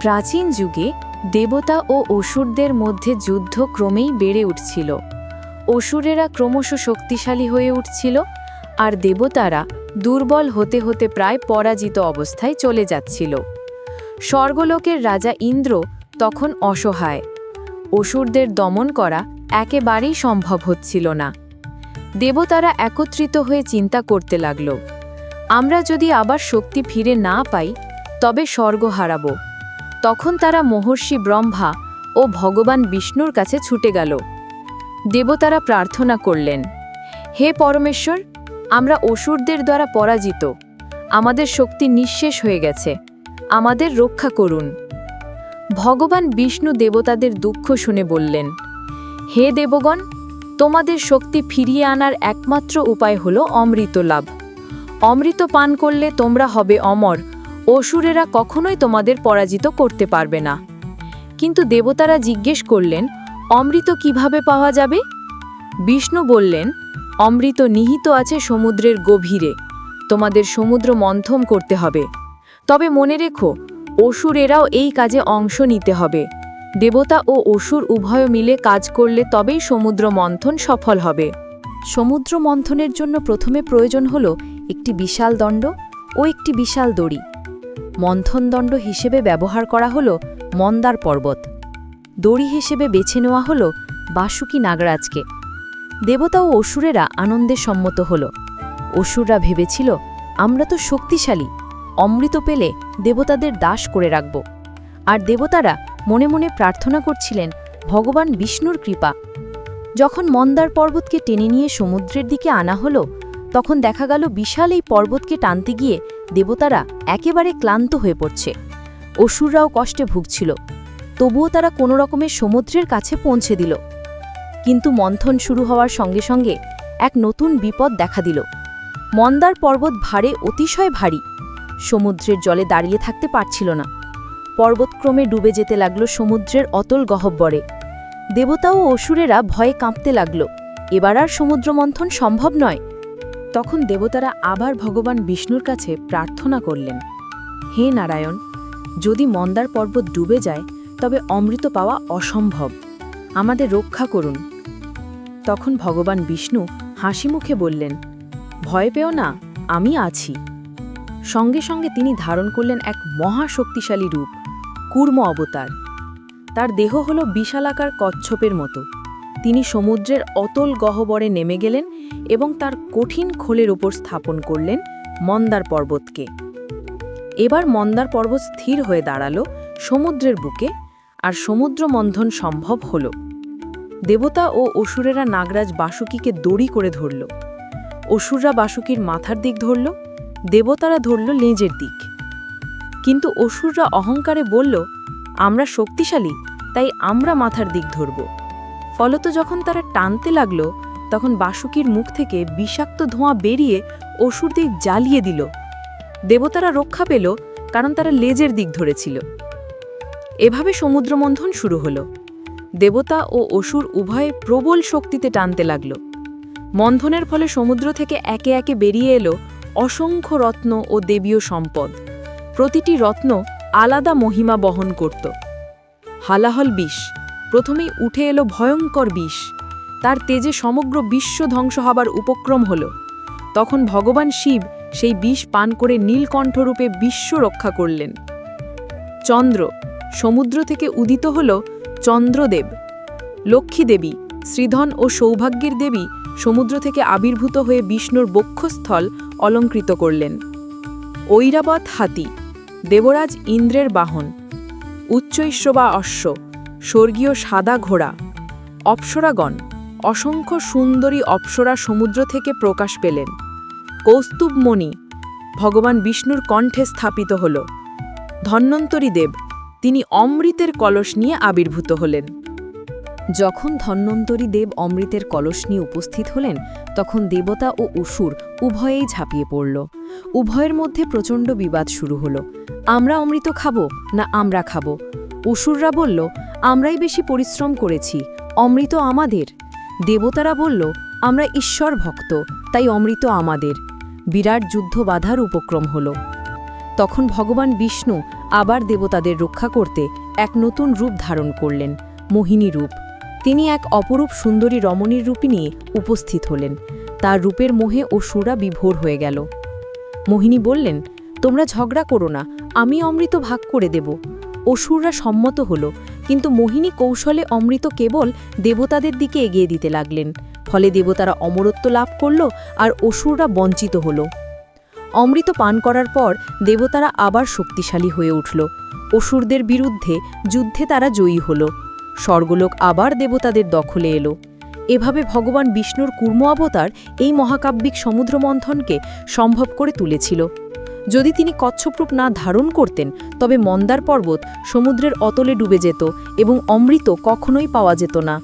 প্রাচীন যুগে দেবতা ও অসুরদের মধ্যে যুদ্ধ ক্রমেই বেড়ে উঠছিল। অসুরেরা ক্রমশ শক্তিশালী হয়ে উঠছিল আর দেবতারা দুর্বল হতে হতে প্রায় পরাজিত অবস্থায় চলে যাচ্ছিল। স্বর্গলোকের রাজা ইন্দ্র তখন অসহায়। অসুরদের দমন করা একেবারেই সম্ভব হচ্ছিল না। দেবতারা একত্রিত হয়ে চিন্তা করতে লাগল, আমরা যদি আবার শক্তি ফিরে না পাই, তবে স্বর্গ হারাব। তখন তারা মহর্ষি ব্রহ্মা ও ভগবান বিষ্ণুর কাছে ছুটে গেল। দেবতারা প্রার্থনা করলেন, হে পরমেশ্বর, আমরা অসুরদের দ্বারা পরাজিত। আমাদের শক্তি নিঃশেষ হয়ে গেছে। আমাদের রক্ষা করুন। ভগবান বিষ্ণু দেবতাদের দুঃখ শুনে বললেন, হে দেবগণ, তোমাদের শক্তি ফিরিয়ে আনার একমাত্র উপায় হল অমৃত লাভ। অমৃত পান করলে তোমরা হবে অমর অসুরেরা কখনোই তোমাদের পরাজিত করতে পারবে না। কিন্তু দেবতারা জিজ্ঞেস করলেন, অমৃত কীভাবে পাওয়া যাবে? বিষ্ণু বললেন, অমৃত নিহিত আছে সমুদ্রের গভীরে। তোমাদের সমুদ্র মন্থন করতে হবে। তবে মনে রেখো, অসুরেরাও এই কাজে অংশ নিতে হবে। দেবতা ও অসুর উভয় মিলে কাজ করলে তবেই সমুদ্র মন্থন সফল হবে। সমুদ্র মন্থনের জন্য প্রথমে প্রয়োজন হল একটি বিশাল দণ্ড ও একটি বিশাল দড়ি। মন্থন দণ্ড হিসেবে ব্যবহার করা হল মন্দার পর্বত। দড়ি হিসেবে বেছে নেওয়া হল বাসুকি নাগরাজকে। দেবতা ও অসুরেরা আনন্দে সম্মত হল। অসুররা ভেবেছিল, আমরা তো শক্তিশালী, অমৃত পেলে দেবতাদের দাস করে রাখব। আর দেবতারা মনে মনে প্রার্থনা করছিলেন, ভগবান বিষ্ণুর কৃপা। যখন মন্দার পর্বতকে টেনে নিয়ে সমুদ্রের দিকে আনা হলো, তখন দেখা গেল বিশাল এই পর্বতকে টানতে গিয়ে দেবতারা একেবারে ক্লান্ত হয়ে পড়ছে। অসুররাও কষ্টে ভুগছিল। তবুও তারা কোনো রকমের সমুদ্রের কাছে পৌঁছে দিল। কিন্তু মন্থন শুরু হওয়ার সঙ্গে সঙ্গে এক নতুন বিপদ দেখা দিল। মন্দার পর্বত ভারে অতিশয় ভারী। সমুদ্রের জলে দাঁড়িয়ে থাকতে পারছিল না। পর্বতক্রমে ডুবে যেতে লাগল সমুদ্রের অতল গহব্বরে। দেবতা ও অসুরেরা ভয়ে কাঁপতে লাগল। এবার আর সমুদ্রমন্থন সম্ভব নয়। তখন দেবতারা আবার ভগবান বিষ্ণুর কাছে প্রার্থনা করলেন, হে নারায়ণ, যদি মন্দার পর্বত ডুবে যায়, তবে অমৃত পাওয়া অসম্ভব। আমাদের রক্ষা করুন। তখন ভগবান বিষ্ণু হাসি মুখে বললেন, ভয় পেও না, আমি আছি। সঙ্গে সঙ্গে তিনি ধারণ করলেন এক মহাশক্তিশালী রূপ, কুর্ম অবতার। তার দেহ হল বিশালাকার কচ্ছপের মতো। তিনি সমুদ্রের অতল গহ্বরে নেমে গেলেন এবং তার কঠিন খোলের ওপর স্থাপন করলেন মন্দার পর্বতকে। এবার মন্দার পর্বত স্থির হয়ে দাঁড়াল সমুদ্রের বুকে আর সমুদ্র মন্থন সম্ভব হল। দেবতা ও অসুরেরা নাগরাজ বাসুকিকে দড়ি করে ধরল। অসুররা বাসুকির মাথার দিক ধরল, দেবতারা ধরল লেজের দিক। কিন্তু অসুররা অহংকারে বলল, আমরা শক্তিশালী, তাই আমরা মাথার দিক ধরব। ফলত যখন তারা টানতে লাগল তখন বাসুকীর মুখ থেকে বিষাক্ত ধোঁয়া বেরিয়ে অসুর দিক জ্বালিয়ে দিল। দেবতারা রক্ষা পেল, কারণ তারা লেজের দিক ধরেছিল। এভাবে সমুদ্রমন্থন শুরু হল। দেবতা ও অসুর উভয়ে প্রবল শক্তিতে টানতে লাগল। মন্থনের ফলে সমুদ্র থেকে একে একে বেরিয়ে এলো অসংখ্য রত্ন ও দেবীয় সম্পদ। প্রতিটি রত্ন আলাদা মহিমা বহন করত। হালাহল বিষ। প্রথমেই উঠে এলো ভয়ঙ্কর বিষ। তার তেজে সমগ্র বিশ্ব ধ্বংস হবার উপক্রম হল। তখন ভগবান শিব সেই বিষ পান করে নীলকণ্ঠরূপে বিশ্ব রক্ষা করলেন। চন্দ্র, সমুদ্র থেকে উদিত হল চন্দ্রদেব। লক্ষ্মী দেবী, শ্রীধন ও সৌভাগ্যের দেবী সমুদ্র থেকে আবির্ভূত হয়ে বিষ্ণুর বক্ষস্থল অলঙ্কৃত করলেন। ঐরাবত হাতি, দেবরাজ ইন্দ্রের বাহন। উচ্চৈশ্রবা অশ্ব, স্বর্গীয় সাদা ঘোড়া। অপ্সরাগণ অসংখ্য সুন্দরী অপ্সরা সমুদ্র থেকে প্রকাশ পেলেন। কৌস্তুভমণি, ভগবান বিষ্ণুর কণ্ঠে স্থাপিত হল। ধন্বন্তরী দেব, তিনি অমৃতের কলস নিয়ে আবির্ভূত হলেন। যখন ধন্বন্তরী দেব অমৃতের কলস নিয়ে উপস্থিত হলেন, তখন দেবতা ও অসুর উভয়েই ঝাঁপিয়ে পড়ল। উভয়ের মধ্যে প্রচণ্ড বিবাদ শুরু হলো। আমরা অমৃত খাব না আমরা খাব? অসুররা বলল, আমরাই বেশি পরিশ্রম করেছি, অমৃত আমাদের। দেবতারা বলল, আমরা ঈশ্বর ভক্ত, তাই অমৃত আমাদের। বিরাট যুদ্ধ বাধার উপক্রম হল। তখন ভগবান বিষ্ণু আবার দেবতাদের রক্ষা করতে এক নতুন রূপ ধারণ করলেন, মোহিনী রূপ। তিনি এক অপরূপ সুন্দরী রমণীর রূপী নিয়ে উপস্থিত হলেন। তার রূপের মোহে অসুরা বিভোর হয়ে গেল। মোহিনী বললেন, তোমরা ঝগড়া করো না, আমি অমৃত ভাগ করে দেব। অসুররা সম্মত হল, কিন্তু মোহিনী কৌশলে অমৃত কেবল দেবতাদের দিকে এগিয়ে দিতে লাগলেন, ফলে দেবতারা অমরত্ব লাভ করল আর অসুররা বঞ্চিত হল। অমৃত পান করার পর দেবতারা আবার শক্তিশালী হয়ে উঠল। অসুরদের বিরুদ্ধে যুদ্ধে তারা জয়ী হল। স্বর্গলোক আবার দেবতাদের দখলে এলো। এভাবে ভগবান বিষ্ণুর কুর্ম অবতার এই মহাকাব্যিক সমুদ্র মন্থনকে সম্ভব করে তুলেছিল। যদি তিনি কচ্ছপরূপ না ধারণ করতেন, তবে মন্দার পর্বত সমুদ্রের অতলে ডুবে যেত এবং অমৃত কখনোই পাওয়া যেত না।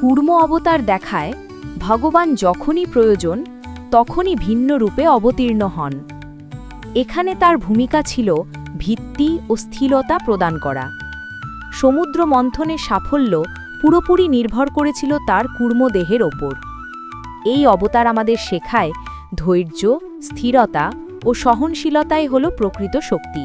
কুর্ম অবতার দেখায়, ভগবান যখনই প্রয়োজন, তখনই ভিন্ন রূপে অবতীর্ণ হন। এখানে তার ভূমিকা ছিল ভিত্তি ও স্থিরতা প্রদান করা। সমুদ্র মন্থনের সাফল্য পুরোপুরি নির্ভর করেছিল তার কুর্মদেহের ওপর। এই অবতার আমাদের শেখায় ধৈর্য, স্থিরতা ও সহনশীলতাই হল প্রকৃত শক্তি।